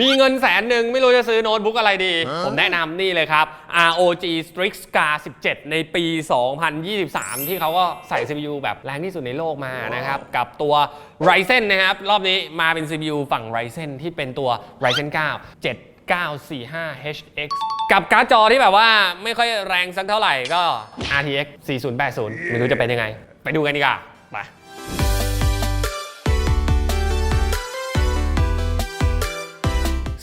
มีเงินแสนหนึ่งไม่รู้จะซื้อโน้ตบุ๊กอะไรดี ผมแนะนำนี่เลยครับ ROG Strix Scar 17 ในปี 2023 ที่เขาก็ใส่ CPU แบบแรงที่สุดในโลกมานะครับ กับตัว Ryzen นะครับ รอบนี้มาเป็น CPU ฝั่ง Ryzen ที่เป็นตัว Ryzen 9 7945 HX กับการ์ดจอที่แบบว่าไม่ค่อยแรงสักเท่าไหร่ก็ RTX 4080 ไม่รู้จะเป็นยังไง ไปดูกันดีกว่า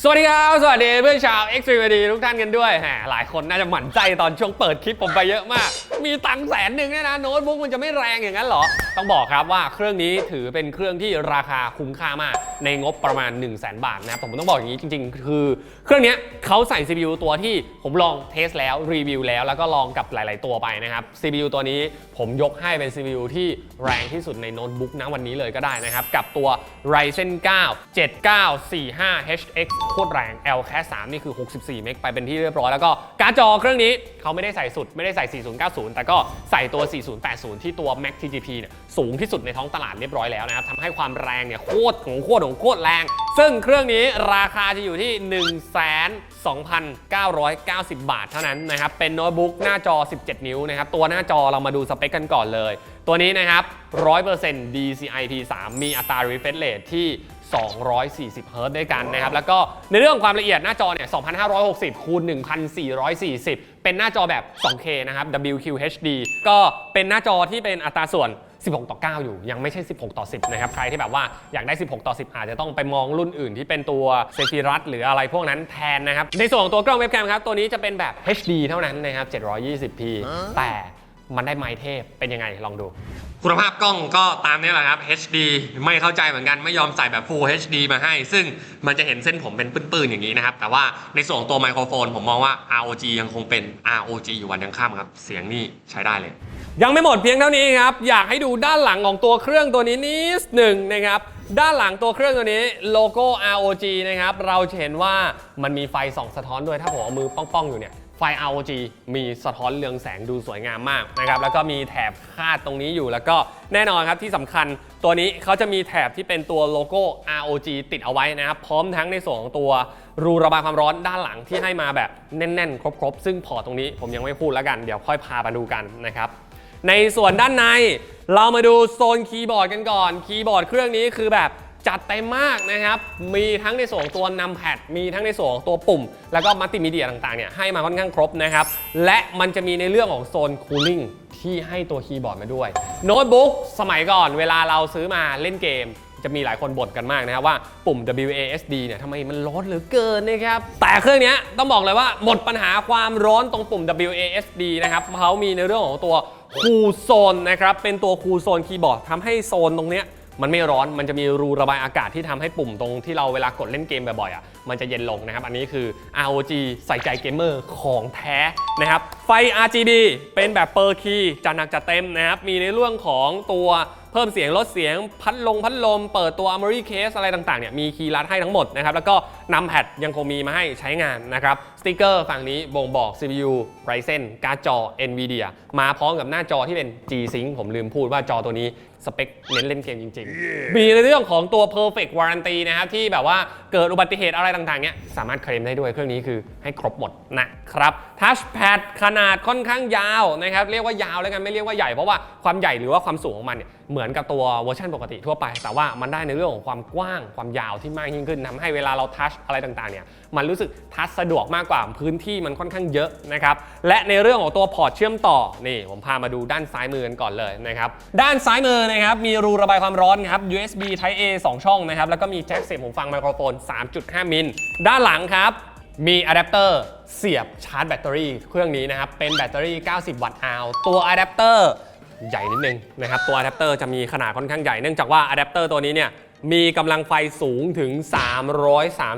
สวัสดีครับ สวัสดีเพื่อนชาว x อ็กซ์ดีทุกท่านกันด้วยแหมหลายคนน่าจะหมั่นใจตอนช่วงเปิดคลิปผมไปเยอะมาก มีตังแสนหนึ่งเนี่ยนะโน้ตบุ๊กมันจะไม่แรงอย่างนั้นเหรอ ต้องบอกครับว่าเครื่องนี้ถือเป็นเครื่องที่ราคาคุ้มค่ามาก ในงบประมาณ 1 0 0 0 0แบาทนะครับผมต้องบอกอย่างนี้จริง ๆ คือ เครื่องนี้เขาใส่ CPU ตัวที่ผมลองเทสแล้วรีวิวแล้วแล้วก็ลองกับหลาย ๆ ตัวไปนะครับ CPU ตัวนี้ผมยกให้เป็น CPU ที่แรงที่สุดในโน้ตบุ๊กณวันนี้เลยก็ได้นะครับกับตัว Ryzen 9 7945 HX โคตรแรง L c a 3นี่คือ 64 เมกไปเป็นที่เรียบร้อย แล้วก็การ์ดจอเครื่องนี้เขาไม่ได้ใส่สุดไม่ได้ใส่ 4090 แต่ก็ใส่ตัว 4080 ที่ตัว Max TGP เนี่ยสูงที่สุดในท้องตลาดเรียบร้อยแล้วนะครับทำให้ความแรงเนี่ยโคตรของโคตรของโคตรแรง ซึ่งเครื่องนี้ราคาจะอยู่ที่ 1 2 2,990 บาทเท่านั้นนะครับเป็นโน้ตบุ๊กหน้าจอ 17 นิ้วนะครับตัวหน้าจอเรามาดูสเปคกันก่อนเลย ตัวนี้นะครับ100% DCI P3 มีอัตรา refresh rate ที่ 240เฮิร์ตซ์ด้วยกันนะครับ แล้วก็ในเรื่องความละเอียดหน้าจอเนี่ย 2560 คูณ 1440 เป็นหน้าจอแบบ 2K นะครับ WQHD ก็เป็นหน้าจอที่เป็นอัตราส่วน 16 ต่อ 9 อยู่ ยังไม่ใช่ 16 ต่อ 10 นะครับ ใครที่แบบว่าอยากได้ 16 ต่อ 10 อาจจะต้องไปมองรุ่นอื่นที่เป็นตัวเซฟิรัสหรืออะไรพวกนั้นแทนนะครับ ในส่วนของตัวกล้องเว็บแคมครับ ตัวนี้จะเป็นแบบ HD เท่านั้นนะครับ 720p แต่ มันได้ไมค์เทพเป็นยังไงลองดู คุณภาพกล้องก็ตามนี้แหละครับ HD ไม่เข้าใจเหมือนกันไม่ยอมใส่แบบ Full HD มาให้ ซึ่งมันจะเห็นเส้นผมเป็นปื้นๆอย่างนี้นะครับ แต่ว่าในส่วนของตัวไมโครโฟน ผมมองว่า ROG ยังคงเป็น ROG อยู่วันยังข้ามครับ เสียงนี่ใช้ได้เลย ยังไม่หมดเพียงเท่านี้ครับ อยากให้ดูด้านหลังของตัวเครื่องตัวนี้นิดหนึ่งนะครับด้านหลังตัวเครื่องตัวนี้โลโก้ ROG นะครับเราจะเห็นว่ามันมีไฟส่องสะท้อนด้วยถ้าผมเอามือป้องๆอยู่เนี่ยไฟ ROG มีสะท้อนเรืองแสงดูสวยงามมากนะครับแล้วก็มีแถบคาดตรงนี้อยู่ แล้วก็แน่นอนครับที่สำคัญตัวนี้เขาจะมีแถบที่เป็นตัวโลโก้ ROG ติดเอาไว้นะครับ พร้อมทั้งในส่วนของตัวรูระบายความร้อนด้านหลังที่ให้มาแบบแน่นๆ ครบๆ ซึ่งพอร์ตตรงนี้ผมยังไม่พูดแล้วกัน เดี๋ยวค่อยพามาดูกันนะครับในส่วนด้านใน เรามาดูโซนคีย์บอร์ดกันก่อน คีย์บอร์ดเครื่องนี้คือแบบ จัดเต็มมากนะครับ มีทั้งในส่วนตัวนำแพดมีทั้งในส่วนตัวปุ่ม แล้วก็มัลติมีเดียต่างๆเนี่ยให้มาค่อนข้างครบนะครับ และมันจะมีในเรื่องของโซนคูลิ่งที่ให้ตัวคีย์บอร์ดมาด้วย โน้ตบุ๊กสมัยก่อนเวลาเราซื้อมาเล่นเกม จะมีหลายคนบ่นกันมากนะครับว่าปุ่ม WASD เนี่ยทำไมมันร้อนเหลือเกินนะครับ แต่เครื่องนี้ต้องบอกเลยว่าหมดปัญหาความร้อนตรงปุ่ม WASD นะครับเขามีในเรื่องของตัวคูลโซนนะครับเป็นตัวคูลโซนคีย์บอร์ดทำให้โซนตรงเนี้ย มันไม่ร้อนมันจะมีรูระบายอากาศที่ทำให้ปุ่มตรงที่เราเวลากดเล่นเกมบ่อยๆอะมันจะเย็นลงนะครับอันนี้คือ ROG ใส่ใจเกมเมอร์ของแท้นะครับไฟ RGB เป็นแบบเปอร์คีจัดหนักจัดเต็มนะครับมีในเรื่องของตัวเพิ่มเสียงลดเสียงพัดลงพัดลม เปิดตัว Armory Case อะไรต่างๆเนี่ยมีคีย์ลัดให้ทั้งหมดนะครับแล้วก็นำแพดยังคงมีมาให้ใช้งานนะครับสติกเกอร์ฝั่งนี้บ่งบอก CPU Ryzen การ์ดจอ NVIDIA มาพร้อมกับหน้าจอที่เป็น G-Sync ผมลืมพูดว่าจอตัวนี้ สเปคเน้นเล่นเกมจริง ๆ มีในเรื่องของตัว perfect warranty นะครับที่แบบว่าเกิดอุบัติเหตุอะไรต่างๆเนี่ยสามารถเคลมได้ด้วยเครื่องนี้คือให้ครบหมดนะครับ touchpad ขนาดค่อนข้างยาวนะครับเรียกว่ายาวแล้วกันไม่เรียกว่าใหญ่เพราะว่าความใหญ่หรือว่าความสูงของมันเนี่ยเหมือนกับตัวเวอร์ชันปกติทั่วไป แต่ว่ามันได้ในเรื่องของความกว้างความยาวที่มากยิ่งขึ้นทำให้เวลาเราทัชอะไรต่างๆเนี่ยมันรู้สึกทัชสะดวกมากกว่าพื้นที่มันค่อนข้างเยอะนะครับและในเรื่องของตัวพอร์ตเชื่อมต่อนี่ผมพามาดูด้านซ้ายมือกันก่อนเลยนะครับด้านซ้ายมือนะครับมีรูระบายความร้อนครับ USB Type A 2 ช่องนะครับแล้วก็มีแจ็คเสียบหูฟังไมโครโฟน 3.5 มิลด้านหลังครับมีอะแดปเตอร์เสียบชาร์จแบตเตอรี่เครื่องนี้นะครับเป็นแบตเตอรี่ 90 วัตต์อาวตัวอะแดปเตอร์ ใหญ่นิดนึงนะครับตัวอะแดปเตอร์จะมีขนาดค่อนข้างใหญ่เนื่องจากว่าอะแดปเตอร์ตัวนี้เนี่ยมีกำลังไฟสูงถึง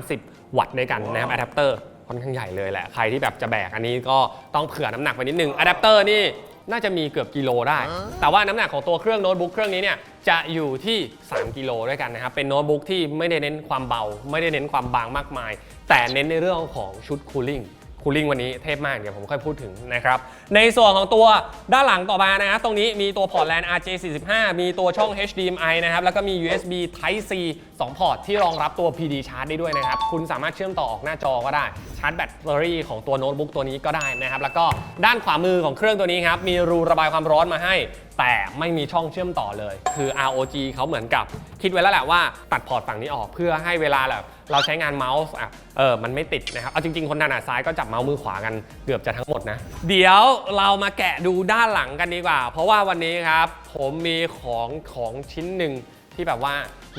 330 วัตต์ด้วยกันนะครับอะแดปเตอร์ค่อนข้างใหญ่เลยแหละใครที่แบบจะแบกอันนี้ก็ต้องเผื่อน้ำหนักไปนิดนึงอะแดปเตอร์นี่น่าจะมีเกือบกิโลได้ แต่ว่าน้ำหนักของตัวเครื่องโน้ตบุ๊กเครื่องนี้เนี่ยจะอยู่ที่ 3 กิโลด้วยกันนะครับ เป็นโน้ตบุ๊กที่ไม่ได้เน้นความเบา ไม่ได้เน้นความบางมากมาย แต่เน้นในเรื่องของชุดคูลิ่ง คูลิ่งวันนี้เทพมากเดี๋ยวผมค่อยพูดถึงนะครับ ในส่วนของตัวด้านหลังต่อมานะครับตรงนี้มีตัวพอร์ตแลน RJ45 มีตัวช่อง HDMI นะครับ แล้วก็มี USB Type C 2 พอร์ตที่รองรับตัว PD Charge ได้ด้วยนะครับ คุณสามารถเชื่อมต่อออกหน้าจอก็ได้ ชาร์จแบตเตอรี่ของตัวโน้ตบุ๊กตัวนี้ก็ได้นะครับ แล้วก็ด้านขวามือของเครื่องตัวนี้ครับ มีรูระบายความร้อนมาให้ แต่ไม่มีช่องเชื่อมต่อเลย คือ ROG เขาเหมือนกับคิดไว้แล้วแหละว่าตัดพอร์ตฝั่งนี้ออกเพื่อให้เวลาแบบเราใช้งานเมาส์อะเออมันไม่ติดนะครับ เอาจริง ๆ คนถนัดซ้ายก็จับเมาส์มือขวากันเกือบจะทั้งหมดนะ เดี๋ยวเรามาแกะดูด้านหลังกันดีกว่า เพราะว่าวันนี้ครับผมมีของของชิ้นหนึ่งที่แบบว่า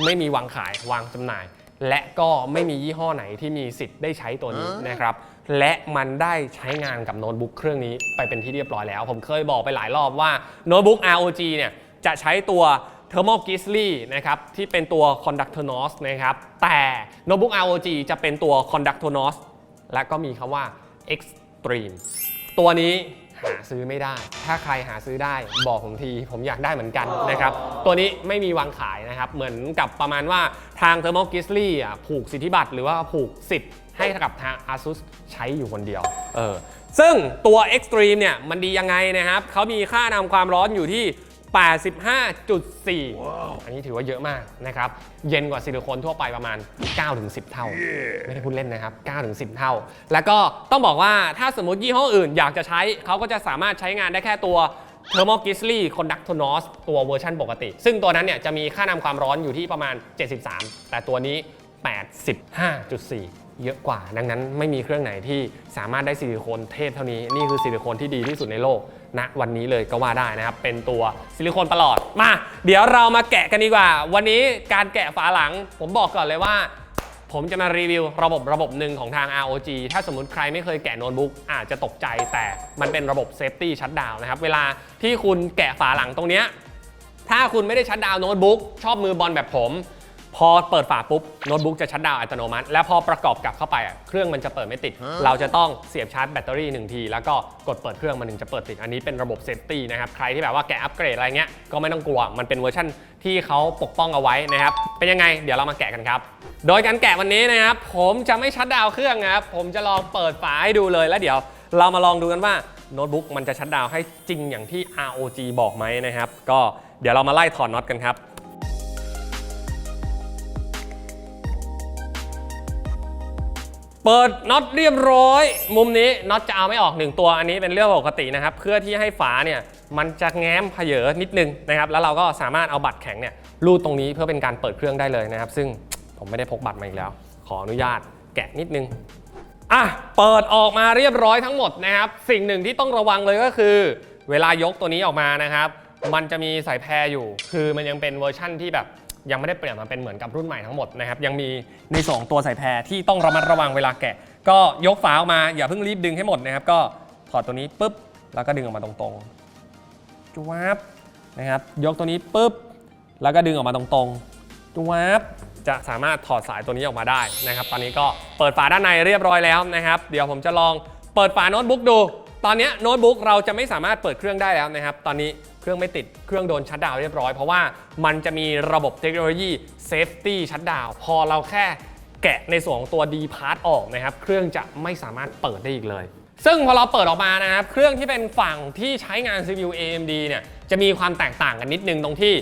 ไม่มีวางขายวางจำหน่าย และก็ไม่มียี่ห้อไหนที่มีสิทธิ์ได้ใช้ตัวนี้นะครับ และมันได้ใช้งานกับโน้ตบุ๊กเครื่องนี้ไปเป็นที่เรียบร้อยแล้ว ผมเคยบอกไปหลายรอบว่าโน้ตบุ๊ก ROG เนี่ยจะใช้ตัว Thermal Grizzly นะครับที่เป็นตัว Conductor NOS นะครับแต่โน้ตบุ๊ก ROG จะเป็นตัว Conductor NOS และก็มีคำว่า Extreme ตัวนี้หาซื้อไม่ได้ ถ้าใครหาซื้อได้บอกผมที ผมอยากได้เหมือนกันนะครับ ตัวนี้ไม่มีวางขายนะครับ เหมือนกับประมาณว่าทาง Thermal Grizzly อะผูกสิทธิบัตรหรือว่าผูกสิทธิ์ ให้กับทาง ASUS ใช้อยู่คนเดียว เออ ซึ่งตัว Extreme เนี่ยมันดียังไงนะครับ เขามีค่านำความร้อนอยู่ที่ 85.4อันนี้ถือว่าเยอะมากนะครับ เย็นกว่าซิลิโคนทั่วไปประมาณ 9-10 เท่าไม่ได้พูดเล่นนะครับ 9-10 เท่า แล้วก็ต้องบอกว่าถ้าสมมติยี่ห้ออื่นอยากจะใช้ เขาก็จะสามารถใช้งานได้แค่ตัว Thermal Grizzly Conductor NOS ตัวเวอร์ชันปกติ ซึ่งตัวนั้นเนี่ยจะมีค่านำความร้อนอยู่ที่ประมาณ 73 แต่ตัวนี้ 85.4 เยอะกว่า ดังนั้นไม่มีเครื่องไหนที่สามารถได้ซิลิโคนเทพเท่านี้ นี่คือซิลิโคนที่ดีที่สุดในโลกณวันนี้เลยก็ว่าได้นะครับ เป็นตัวซิลิโคนประหลอด มา เดี๋ยวเรามาแกะกันดีกว่า วันนี้การแกะฝาหลัง ผมบอกก่อนเลยว่าผมจะมารีวิวระบบระบบหนึ่งของทาง ROG ถ้าสมมติใครไม่เคยแกะโน้ตบุ๊กอาจจะตกใจแต่มันเป็นระบบเซฟตี้ชัดดาวนะครับ เวลาที่คุณแกะฝาหลังตรงเนี้ยถ้าคุณไม่ได้ชัดดาวน์โน้ตบุ๊กชอบมือบอลแบบผม พอเปิดฝาปุ๊บโน้ตบุ๊กจะชัดดาวน์อัตโนมัติ แล้วพอประกอบกลับเข้าไปอะเครื่องมันจะเปิดไม่ติด เราจะต้องเสียบชาร์จแบตเตอรี่หนึ่งที แล้วก็กดเปิดเครื่องมันถึงจะเปิดติดอันนี้เป็นระบบเซฟตี้นะครับใครที่แบบว่าแกะอัปเกรดอะไรเงี้ยก็ไม่ต้องกลัวมันเป็นเวอร์ชั่นที่เขาปกป้องเอาไว้นะครับเป็นยังไงเดี๋ยวเรามาแกะกันครับ โดยการแกะวันนี้นะครับผมจะไม่ชัดดาวน์เครื่องนะครับผมจะลองเปิดฝาให้ดูเลยแล้วเดี๋ยว เรามาลองดูกันว่าโน้ตบุ๊กมันจะชัดดาวน์ให้จริงอย่างที่ ROG บอกไหมนะครับก็เดี๋ยวเรามาไล่ถอดน็อตกันครับ เปิดน็อตเรียบร้อย มุมนี้น็อตจะเอาไม่ออกหนึ่งตัวอันนี้เป็นเรื่องปกตินะครับ เพื่อที่ให้ฝาเนี่ยมันจะแง้มเผยนิดนึงนะครับ แล้วเราก็สามารถเอาบัตรแข็งเนี่ยรูดตรงนี้เพื่อเป็นการเปิดเครื่องได้เลยนะครับ ซึ่งผมไม่ได้พกบัตรมาอีกแล้ว ขออนุญาตแกะนิดนึงอะเปิดออกมาเรียบร้อยทั้งหมดนะครับ สิ่งหนึ่งที่ต้องระวังเลยก็คือ เวลายกตัวนี้ออกมานะครับ มันจะมีสายแพรอยู่ คือมันยังเป็นเวอร์ชั่นที่แบบ ยังไม่ได้เปลี่ยนมาเป็นเหมือนกับรุ่นใหม่ทั้งหมดนะครับยังมีใน2ตัวใสายแพรที่ต้องระมัดระวังเวลาแกะ ก็ยกฝาออกมาอย่าเพิ่งรีบดึงให้หมดนะครับ ก็ถอดตัวนี้ปุ๊บแล้วก็ดึงออกมาตรงๆจวบนะครับ ยกตัวนี้ปุ๊บแล้วก็ดึงออกมาตรงๆจวบจะสามารถถอดสายตัวนี้ออกมาได้นะครับ ตอนนี้ก็เปิดฝาด้านในเรียบร้อยแล้วนะครับ เดี๋ยวผมจะลองเปิดฝาโน้ตบุ๊กดู ตอนนี้โน้ตบุ๊กเราจะไม่สามารถเปิดเครื่องได้แล้วนะครับ ตอนนี้ เครื่องไม่ติด เครื่องโดนชัดดาวเรียบร้อย เพราะว่ามันจะมีระบบเทคโนโลยี Safety ชัดดาวพอเราแค่แกะในส่วนของตัว D part ออกนะครับ เครื่องจะไม่สามารถเปิดได้อีกเลย ซึ่งพอเราเปิดออกมานะครับ เครื่องที่เป็นฝั่งที่ใช้งาน CPU AMD เนี่ย จะมีความแตกต่างกันนิดนึงตรงที่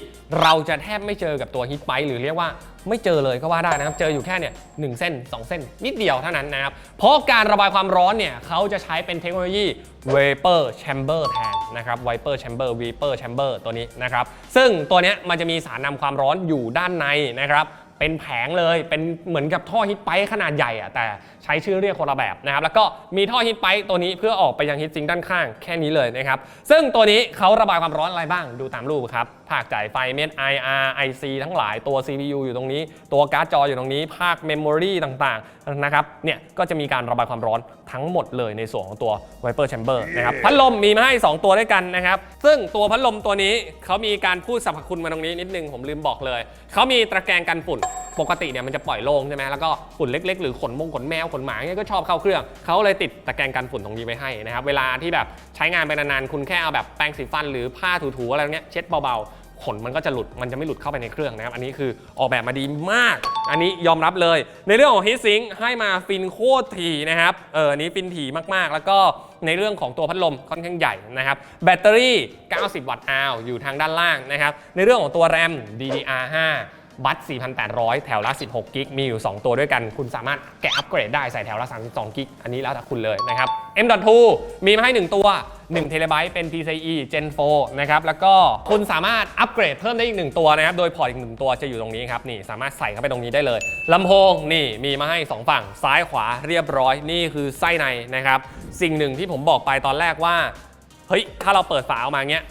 เราจะแทบไม่เจอกับตัว Heat Bite หรือเรียกว่าไม่เจอเลยก็ว่าได้นะครับ เจออยู่แค่เนี่ยหเส้น 2 เส้น นิดเดียวเท่านั้นนะครับ เพราะการระบายความร้อนเนี่ยเขาจะใช้เป็นเทคโนโลยี Vapor Chamber แทนนะครับ Vapor Chamber Vapor Chamber ตัวนี้นะครับ ซึ่งตัวนี้มันจะมีสารนำความร้อนอยู่ด้านในนะครับเป็นแผงเลยเป็นเหมือนกับท่อฮิตไปขนาดใหญ่อะแต่ใช้ชื่อเรียกคนละแบบนะครับแล้วก็มีท่อฮิตไปตัวนี้เพื่อออกไปยังฮิตซิงด้านข้างแค่นี้เลยนะครับซึ่งตัวนี้เขาระบายความร้อนอะไรบ้างดูตามรูปครับภาคจ่ายไฟเม็ด IR IC ทั้งหลายตัว CPU อยู่ตรงนี้ ตัวการ์ดจออยู่ตรงนี้ ภาคเมมโมรีต่างๆนะครับเนี่ยก็จะมีการระบายความร้อนทั้งหมดเลยในส่วนของตัว Viper Chamber นะครับพัดลมมีมาให้ 2 ตัวด้วยกันนะครับซึ่งตัวพัดลมตัวนี้เขามีการพูดสรรพคุณมาตรงนี้นิดนึงผมลืมบอกเลยเขามีตะแกรงกันฝุ่น ปกติเนี่ยมันจะปล่อยโล่งใช่ไหมแล้วก็ฝุ่นเล็ก ๆ หรือขนมงขนแมวขนหมาเนี่ยก็ชอบเข้าเครื่อง เขาเลยติดตะแกรงกันฝุ่นตรงนี้ไว้ให้นะครับ เวลาที่แบบใช้งานไปนานๆ คุณแค่เอาแบบแปรงสีฟันหรือผ้าถูๆอะไรเงี้ยเช็ดเบาๆผลมันก็จะหลุด มันจะไม่หลุดเข้าไปในเครื่องนะครับ อันนี้คือออกแบบมาดีมาก อันนี้ยอมรับเลย ในเรื่องของฮีทซิงให้มาฟินโคตรถี่นะครับ เอออันนี้ฟินถี่มากๆ แล้วก็ในเรื่องของตัวพัดลมค่อนข้างใหญ่นะครับ แบตเตอรี่ 90 วัตต์อาวอยู่ทางด้านล่างนะครับ ในเรื่องของตัวแรม DDR5 บัต4,800 แถวละ 16 กิก มีอยู่ 2 ตัวด้วยกัน คุณสามารถแกะอัปเกรดได้ใส่แถวละ 32 กิก อันนี้แล้วแต่คุณเลยนะครับ M.2 มีมาให้ 1 ตัว1เทเลบต์เป็น PCIe Gen 4 นะครับ แล้วก็คุณสามารถอัปเกรดเพิ่มได้อีก 1 ตัวนะครับ โดยพอร์ตอีก 1 ตัวจะอยู่ตรงนี้ครับ นี่สามารถใส่เข้าไปตรงนี้ได้เลย ลำโพงนี่มีมาให้ 2 ฝั่ง ซ้ายขวาเรียบร้อย นี่คือไส้ในนะครับ สิ่งหนึ่งที่ผมบอกไปตอนแรกว่า เฮ้ย ถ้าเราเปิดฝาออกมาเงี้ย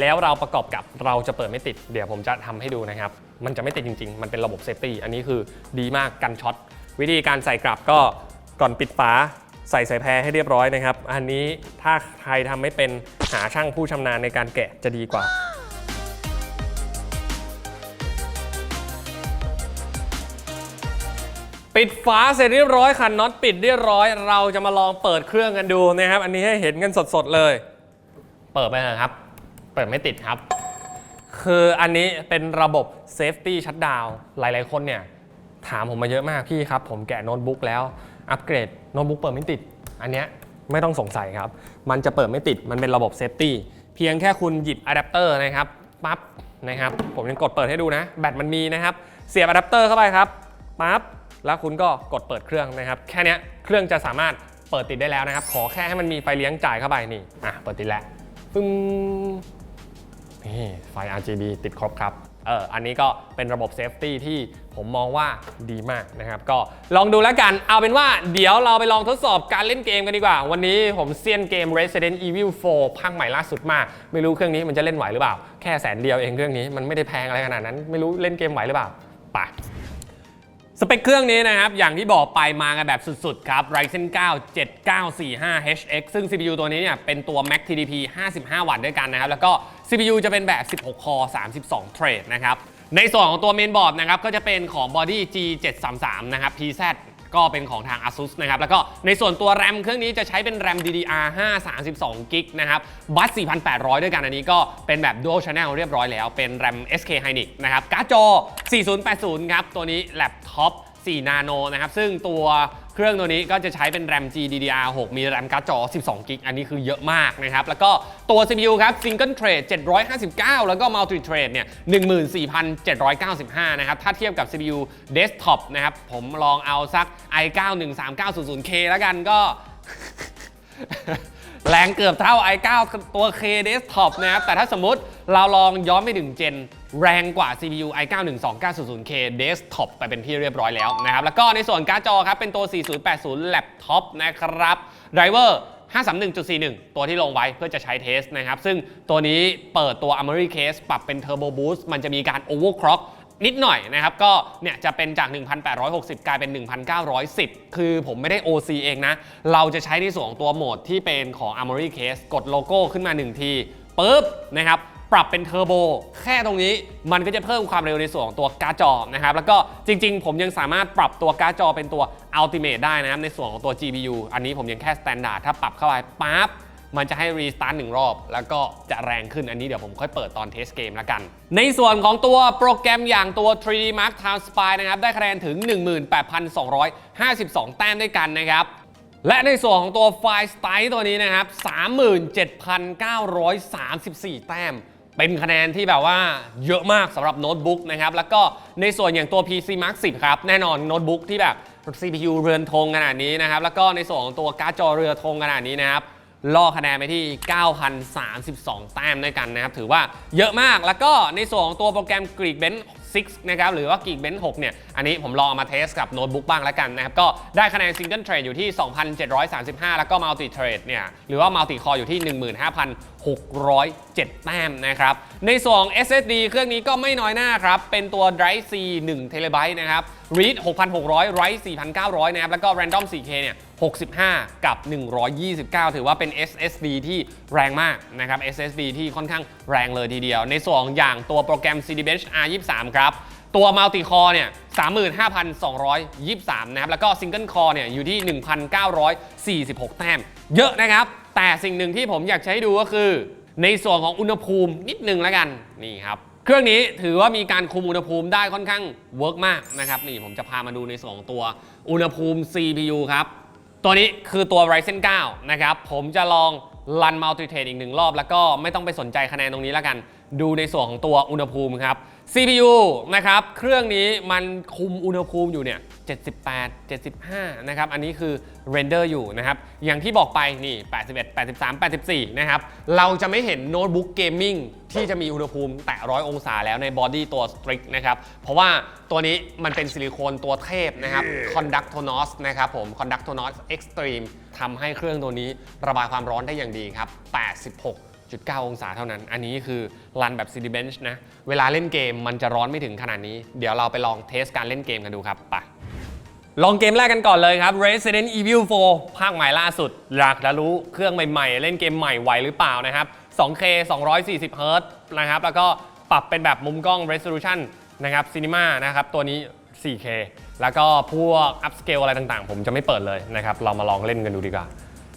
แล้วเราประกอบกับเราจะเปิดไม่ติด เดี๋ยวผมจะทำให้ดูนะครับ มันจะไม่ติดจริง ๆ มันเป็นระบบเซฟตี้อันนี้คือดีมากกันช็อตวิธีการใส่กลับก็ก่อนปิดฝาใส่สายแพรให้เรียบร้อยนะครับ อันนี้ถ้าใครทำไม่เป็นหาช่างผู้ชำนาญในการแกะจะดีกว่าปิดฝาเสร็จเรียบร้อยคันน็อตปิดเรียบร้อย เราจะมาลองเปิดเครื่องกันดูนะครับ อันนี้ให้เห็นกันสดๆเลย เปิดไปนะครับ เปิดไม่ติดครับ คืออันนี้เป็นระบบ Safety Shutdown หลาย ๆ คนเนี่ย ถามผมมาเยอะมากพี่ครับ ผมแกะโน้ตบุ๊กแล้ว อัปเกรดโน้ตบุ๊กเปิดไม่ติด อันเนี้ยไม่ต้องสงสัยครับ มันจะเปิดไม่ติด มันเป็นระบบ Safety เพียงแค่คุณหยิบอะแดปเตอร์นะครับ ปั๊บ นะครับ ผมยังกดเปิดให้ดูนะ แบตมันมีนะครับ เสียบอะแดปเตอร์เข้าไปครับ ปั๊บ แล้วคุณก็กดเปิดเครื่องนะครับ แค่นี้เครื่องจะสามารถเปิดติดได้แล้วนะครับ ขอแค่ให้มันมีไฟเลี้ยงจ่ายเข้าไปนี่ อะ เปิดติดแล้วปึ้ง นี่ไฟ RGB ติดครบครับเอออันนี้ก็เป็นระบบเซฟตี้ที่ผมมองว่าดีมากนะครับ ก็ลองดูแล้วกันเอาเป็นว่าเดี๋ยวเราไปลองทดสอบการเล่นเกมกันดีกว่า วันนี้ผมเซียนเกม Resident Evil 4 ภาคใหม่ล่าสุดมาก ไม่รู้เครื่องนี้มันจะเล่นไหวหรือเปล่า แค่แสนเดียวเองเครื่องนี้มันไม่ได้แพงอะไรขนาดนั้น ไม่รู้เล่นเกมไหวหรือเปล่าไป สเปคเครื่องนี้นะครับ อย่างที่บอกไปมากันแบบสุด ๆ ครับ Ryzen 9 7945HX ซึ่ง CPU ตัวนี้เนี่ยเป็นตัว Max TDP 55 วัตต์ด้วยกันนะครับ แล้วก็ CPU จะเป็นแบบ 16 คอ 32 เทรดนะครับ ในส่วนของตัวเมนบอร์ดนะครับ ก็จะเป็นของ Body G733 นะครับ PZ ก็เป็นของทาง ASUS นะครับ แล้วก็ในส่วนตัวแรมเครื่องนี้จะใช้เป็นแรม DDR5 32กิกนะครับ บัส 4,800 ด้วยกันอันนี้ก็เป็นแบบ Dual Channel เรียบร้อยแล้ว เป็นแรม SK Hynix นะครับ การ์ดจอ 4080 ครับ ตัวนี้แล็ปท็อป4นาโนนะครับ ซึ่งตัว เครื่องตัวนี้ก็จะใช้เป็นแรม GDDR6 มีแรมการ์ดจอ 12 กิก อันนี้คือเยอะมากนะครับ แล้วก็ตัว CPU ครับ Single Thread 759 แล้วก็ Multi Thread เนี่ย 14,795 นะครับ ถ้าเทียบกับ CPU Desktop นะครับ ผมลองเอาสัก i9 13900K แล้วกันก็ แรงเกือบเท่า i9 ตัว K Desktop นะครับ แต่ถ้าสมมติเราลองย้อนไปถึงเจน แรงกว่า CPU i9 12900K Desktop ไปเป็นที่เรียบร้อยแล้วนะครับ แล้วก็ในส่วนการ์ดจอครับ เป็นตัว 4080 Laptop นะครับ Driver 531.41 ตัวที่ลงไว้เพื่อจะใช้เทสนะครับ ซึ่งตัวนี้เปิดตัว Armory Case ปรับเป็น Turbo Boost มันจะมีการ Overclock นิดหน่อยนะครับ ก็เนี่ยจะเป็นจาก 1,860 กลายเป็น 1,910 คือผมไม่ได้ OC เองนะ เราจะใช้ในส่วนของตัวโหมดที่เป็นของ Armory Case กดโลโก้ขึ้นมา 1 ทีปุ๊บนะครับ ปรับเป็นเทอร์โบแค่ตรงนี้มันก็จะเพิ่มความเร็วในส่วนของตัวการ์ดจอนะครับแล้วก็จริง ๆ ผมยังสามารถปรับตัวการ์ดจอเป็นตัว Ultimate ได้นะครับในส่วนของตัว GPU อันนี้ผมยังแค่ Standard ถ้าปรับเข้าไปปั๊บมันจะให้รีสตาร์ทหนึ่งรอบ แล้วก็จะแรงขึ้นอันนี้เดี๋ยวผมค่อยเปิดตอนเทสเกมแล้วกัน ในส่วนของตัวโปรแกรมอย่างตัว 3D Mark Time Spy นะครับ ได้คะแนนถึง 18,252 แต้มด้วยกันนะครับ และในส่วนของตัวไฟล์สไตล์ตัวนี้นะครับ 37,934 แต้ม เป็นคะแนนที่แบบว่าเยอะมากสำหรับโน้ตบุ๊กนะครับ แล้วก็ในส่วนอย่างตัว PC Mark 10 ครับ แน่นอนโน้ตบุ๊กที่แบบ CPU เรือนธงขนาดนี้นะครับ แล้วก็ในส่วนของตัวการ์ดจอเรือธงขนาดนี้นะครับล่อคะแนนไปที่ 9,032 แต้มด้วยกันนะครับ ถือว่าเยอะมากแล้วก็ในส่วนของตัวโปรแกรม Geekbench 6นะครับหรือว่า Geekbench 6เนี่ยอันนี้ผมลองมาเทสกับโน้ตบุ๊กบ้างแล้วกันนะครับก็ได้คะแนน Single Thread อยู่ที่ 2,735 แล้วก็ Multi Thread เนี่ยหรือว่า Multi Core อยู่ที่ 15,607 แต้มนะครับในส่วนของ SSD เครื่องนี้ก็ไม่น้อยหน้าครับเป็นตัว Drive C 1 TB นะครับ Read 6,600 Write 4,900นะครับแล้วก็ Random 4K เนี่ย 65 กับ 129 ถือว่าเป็น SSD ที่แรงมากนะครับ SSD ที่ค่อนข้างแรงเลยทีเดียว ในส่วนของอย่างตัวโปรแกรม CDbench R23 ครับตัว Multi Core เนี่ย 35,223 นะครับ แล้วก็ Single Core เนี่ย อยู่ที่ 1,946 แต้ม เยอะนะครับ แต่สิ่งหนึ่งที่ผมอยากให้ดูก็คือ ในส่วนของอุณหภูมินิดนึงแล้วกัน นี่ครับ เครื่องนี้ถือว่ามีการคุมอุณหภูมิได้ค่อนข้างเวิร์กมากนะครับ นี่ผมจะพามาดูในส่วนของตัวอุณหภูมิ CPU ครับ ตัวนี้คือตัว Ryzen 9 นะครับ ผมจะลองรัน Multithread อีกหนึ่งรอบ แล้วก็ไม่ต้องไปสนใจคะแนนตรงนี้แล้วกัน ดูในส่วนของตัวอุณหภูมิครับ CPU นะครับ เครื่องนี้มันคุมอุณหภูมิอยู่เนี่ย78 75 นะครับ อันนี้คือเรนเดอร์อยู่นะครับ อย่างที่บอกไปนี่ 81 83 84 นะครับ เราจะไม่เห็นโน้ตบุ๊กเกมมิ่งที่จะมีอุณหภูมิแตะ100องศาแล้วในบอดี้ตัว Strict นะครับ เพราะว่าตัวนี้มันเป็นซิลิโคนตัวเทพนะครับ Conductonos นะครับผม Conductonos Extreme ทำให้เครื่องตัวนี้ระบายความร้อนได้อย่างดีครับ 86 9องศาเท่านั้น อันนี้คือรันแบบ CD Bench นะ เวลาเล่นเกมมันจะร้อนไม่ถึงขนาดนี้ เดี๋ยวเราไปลองเทสการเล่นเกมกันดูครับ ไป ลองเกมแรกกันก่อนเลยครับ Resident Evil 4 ภาคใหม่ล่าสุด อยากจะรู้เครื่องใหม่ๆ เล่นเกมใหม่ไหวหรือเปล่านะครับ 2K 240 Hz นะครับ แล้วก็ปรับเป็นแบบมุมกล้อง Resolution นะครับ Cinema นะครับ ตัวนี้ 4K แล้วก็พวก Upscale อะไรต่างๆ ผมจะไม่เปิดเลยนะครับ เรามาลองเล่นกันดูดีกว่า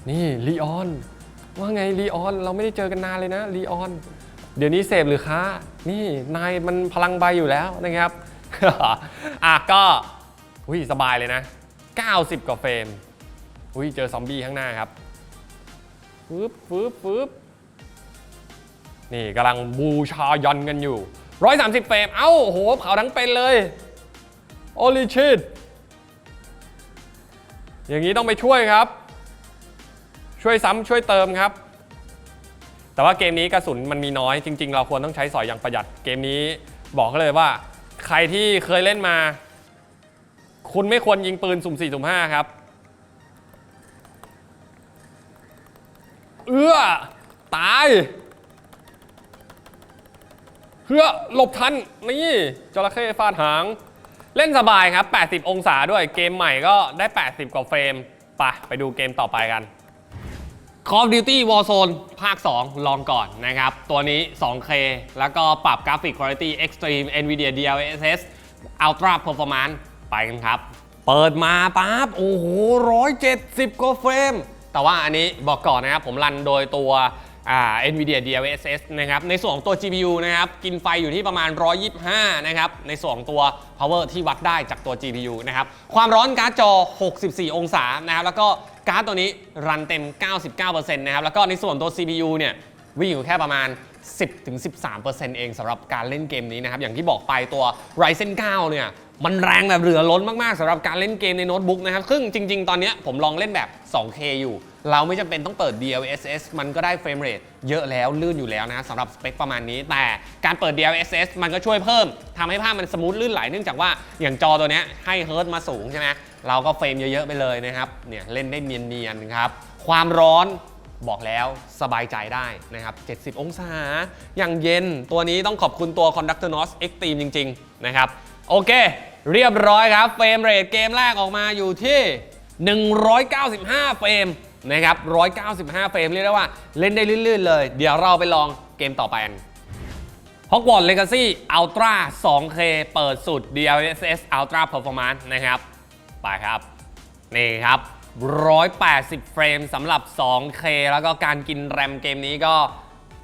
นี่ลีออนว่าไงลีออนเราไม่ได้เจอกันนานเลยนะลีออนเดี๋ยวนี้เสพหรือค้า นี่นายมันพลังใบอยู่แล้วนะครับ อะก็ อุ้ยสบายเลยนะ 90 กว่าเฟรมอุ้ยเจอซอมบี้ข้างหน้าครับฟึบฟึบฟึบนี่กำลังบูชายันกันอยู่ 130 เฟรม เอ้าโอ้โหเผาทั้งเป็นเลย โอลิชิตอย่างนี้ต้องไปช่วยครับ ช่วยซ้ำช่วยเติมครับ แต่ว่าเกมนี้กระสุนมันมีน้อยจริง ๆ เราควรต้องใช้สอยอย่างประหยัดเกมนี้บอกเลยว่า ใครที่เคยเล่นมา คุณไม่ควรยิงปืนสุ่ม4สุ่ม5ครับ เอื้อ ตาย เพื่อหลบทัน นี่จระเข้ฟาดหาง เล่นสบายครับ 80 องศาด้วยเกมใหม่ก็ได้ 80 กว่าเฟรมไปไปดูเกมต่อไปกัน Call of Duty Warzone ภาค 2 ลองก่อนนะครับ ตัวนี้ 2K แล้วก็ปรับกราฟิก Quality Extreme NVIDIA DLSS Ultra Performance ไปกันครับ เปิดมาปั๊บโอ้โห170กว่าเฟรม แต่ว่าอันนี้บอกก่อนนะครับ ผมรันโดยตัวอ่า NVIDIA DLSS นะครับ ในส่วนของตัว GPU นะครับ กินไฟอยู่ที่ประมาณ 125 นะครับ ในส่วนของตัว power ที่วัดได้จากตัว GPU นะครับ ความร้อนการ์ดจอ 64 องศานะครับ แล้วก็การ์ดตัวนี้รันเต็ม 99%นะครับ แล้วก็ในส่วนตัว CPU เนี่ยวิ่งอยู่แค่ประมาณ 10-13%เองสำหรับการเล่นเกมนี้นะครับ อย่างที่บอกไปตัว Ryzen 9 เนี่ย มันแรงแบบเหลือล้นมาก ๆสำหรับการเล่นเกมในโน้ตบุ๊กนะครับ ซึ่งจริง ๆ ตอนนี้ผมลองเล่นแบบ 2K อยู่ เราไม่จำเป็นต้องเปิด DLSS มันก็ได้เฟรมเรทเยอะแล้วลื่นอยู่แล้วนะสำหรับสเปคประมาณนี้ แต่การเปิด DLSS มันก็ช่วยเพิ่มทำให้ภาพมันสมูทลื่นไหลเนื่องจากว่าอย่างจอตัวนี้ให้เฮิร์ตมาสูงใช่ไหมเราก็เฟรมเยอะๆไปเลยนะครับเนี่ยเล่นได้เนียนๆครับความร้อน บอกแล้วสบายใจได้นะครับ 70 องศา อย่างเย็นตัวนี้ต้องขอบคุณตัว Conductonos Extreme จริง ๆ นะครับ โอเค เรียบร้อยครับเฟรมเรทเกมแรกออกมาอยู่ที่ 195 เฟรมนะครับ 195 เฟรมเรียกได้ว่าเล่นได้ลื่นๆเลย เดี๋ยวเราไปลองเกมต่อไปกัน Hogwarts Legacy Ultra 2K เปิดสุด DLSS Ultra Performance นะครับ ไปครับ นี่ครับ 180 เฟรมสำหรับ 2K แล้วก็การกินแรมเกมนี้ก็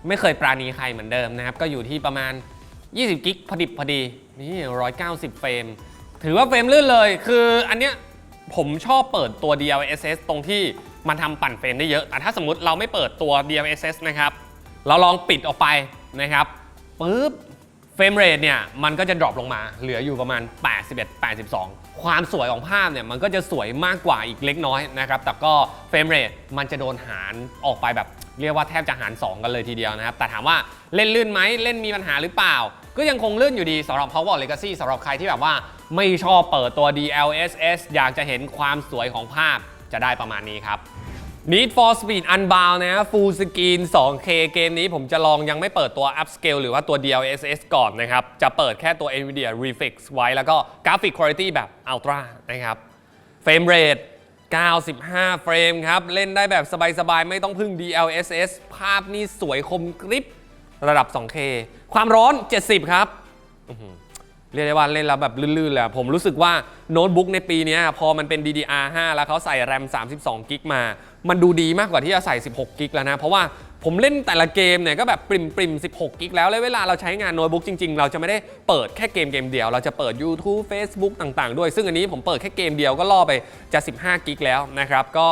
ไม่เคยปราณีใครเหมือนเดิมนะครับ ก็อยู่ที่ประมาณ 20 กิกพอดิบพอดี นี่ 190 เฟรม ถือว่าเฟรมลื่นเลย คืออันเนี้ยผมชอบเปิดตัว DLSS ตรงที่มันทำปั่นเฟรมได้เยอะ แต่ถ้าสมมติเราไม่เปิดตัว DLSS นะครับ เราลองปิดออกไปนะครับปุ๊บเฟรมเรทเนี่ยมันก็จะดรอปลงมา เหลืออยู่ประมาณ 81 82 ความสวยของภาพเนี่ยมันก็จะสวยมากกว่าอีกเล็กน้อยนะครับ แต่ก็เฟรมเรทมันจะโดนหารออกไปแบบเรียกว่าแทบจะหาร 2 กันเลยทีเดียวนะครับ แต่ถามว่าเล่นลื่นไหมเล่นมีปัญหาหรือเปล่า ก็ยังคงลื่นอยู่ดีสำหรับ Power Legacy สำหรับใครที่แบบว่าไม่ชอบเปิดตัว DLSS อยากจะเห็นความสวยของภาพจะได้ประมาณนี้ครับ Need for Speed Unbound นะ Full Screen 2K เกมนี้ผมจะลองยังไม่เปิดตัว Upscale หรือว่าตัว DLSS ก่อนนะครับ จะเปิดแค่ตัว NVIDIA Reflex ไว้แล้วก็ Graphic Quality แบบ Ultra นะครับเฟรมเรท95 เฟรมครับ เล่นได้แบบสบาย ๆ ไม่ต้องพึ่ง DLSS ภาพนี่สวยคมกริบระดับ 2K ความร้อน 70 ครับเรียกได้ว่าเล่นแล้วแบบลื่นๆเลยอะผมรู้สึกว่าโน้ตบุ๊กในปีนี้พอมันเป็น DDR5 แล้วเขาใส่ RAM 32กิกมา มันดูดีมากกว่าที่จะใส่ 16 กิกแล้วนะ เพราะว่าผมเล่นแต่ละเกมเนี่ยก็แบบปริมปริม16 กิกแล้ว แล้วเวลาเราใช้งานโน้ตบุ๊กจริง ๆ เราจะไม่ได้เปิดแค่เกมเกมเดียว เราจะเปิด YouTube Facebook ต่างๆ ด้วย ซึ่งอันนี้ผมเปิดแค่เกมเดียวก็ล่อไปจะ 15 กิกแล้วนะครับ ก็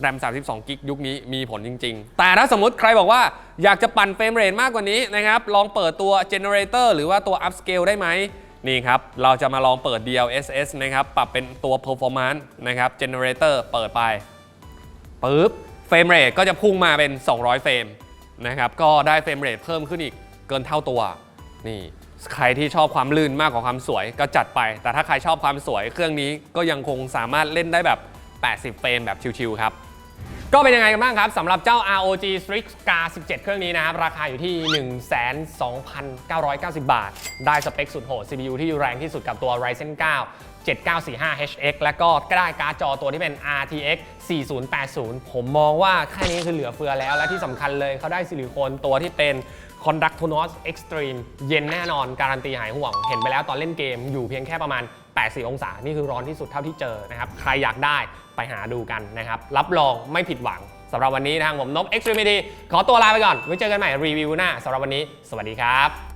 แรม 32 กิกยุคนี้มีผลจริง ๆ แต่ถ้าสมมติใครบอกว่าอยากจะปั่นเฟรมเรทมากกว่านี้นะครับ ลองเปิดตัว generator หรือว่าตัว upscale ได้ไหมนี่ครับ เราจะมาลองเปิด DLSS นะครับ ปรับเป็นตัว performance นะครับ generator เปิดไป ปุ๊บเฟรมเรทก็จะพุ่งมาเป็น 200 เฟรมนะครับก็ได้เฟรมเรทเพิ่มขึ้นอีกเกินเท่าตัวนี่ใครที่ชอบความลื่นมากกว่าความสวยก็จัดไป แต่ถ้าใครชอบความสวยเครื่องนี้ก็ยังคงสามารถเล่นได้แบบ 80 เฟรมแบบชิวๆครับ ก็เป็นยังไงกันบ้างครับสำหรับเจ้า ROG Strix Scar 17 เครื่องนี้นะครับ ราคาอยู่ที่ 12,990 บาท ได้สเปคสุดโหด CPU ที่แรงที่สุดกับตัว Ryzen 9 7945HX และก็ได้การ์ดจอตัวที่เป็น RTX 4080 ผมมองว่าแค่นี้คือเหลือเฟือแล้ว และที่สำคัญเลยเขาได้ซิลิโคนตัวที่เป็น Conductonos Extreme เย็นแน่นอนการันตีหายห่วง เห็นไปแล้วตอนเล่นเกมอยู่เพียงแค่ประมาณ 84 องศา นี่คือร้อนที่สุดเท่าที่เจอนะครับ ใครอยากได้ไปหาดูกันนะครับ รับรองไม่ผิดหวังสำหรับวันนี้ทางผมนบ Extremity ขอตัวลาไปก่อน ไว้เจอกันใหม่รีวิวหน้าสำหรับวันนี้ สวัสดีครับ